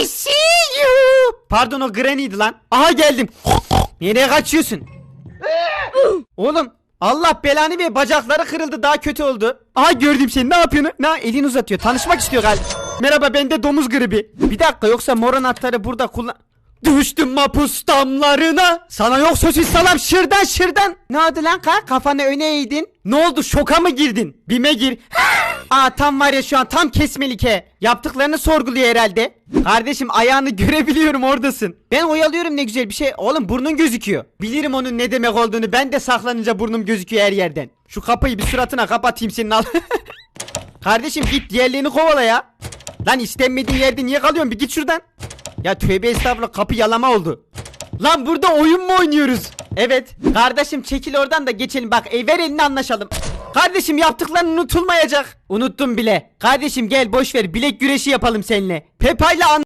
I see you. Pardon o Granny'di lan. Aha geldim. Nereye kaçıyorsun? Oğlum Allah belanı ver bacakları kırıldı daha kötü oldu. Aha gördüm seni ne yapıyorsun? Ne elini uzatıyor tanışmak istiyor galiba. Merhaba bende domuz gribi. Bir dakika yoksa mor anahtarı burada kullan... Düştüm mapus damlarına. Sana yok sosis salam şırdan şırdan. Ne oldu lan ka? Kafanı öne eğdin. Ne oldu şoka mı girdin? Bime gir. Aa tam var ya şu an tam kesmelik he. Yaptıklarını sorguluyor herhalde. Kardeşim ayağını görebiliyorum oradasın. Ben oyalıyorum ne güzel bir şey. Oğlum burnun gözüküyor. Bilirim onun ne demek olduğunu. Ben de saklanınca burnum gözüküyor her yerden. Şu kapıyı bir suratına kapatayım senin al. Kardeşim git diğerlerini kovala ya. Lan istenmediğin yerde niye kalıyorsun? Bir git şuradan. Ya tövbe estağfurullah kapı yalama oldu. Lan burada oyun mu oynuyoruz? Evet. Kardeşim çekil oradan da geçelim. Bak e, ver elini anlaşalım. Kardeşim yaptıkların unutulmayacak. Unuttum bile. Kardeşim gel boş ver bilek güreşi yapalım seninle. Pepa'yla an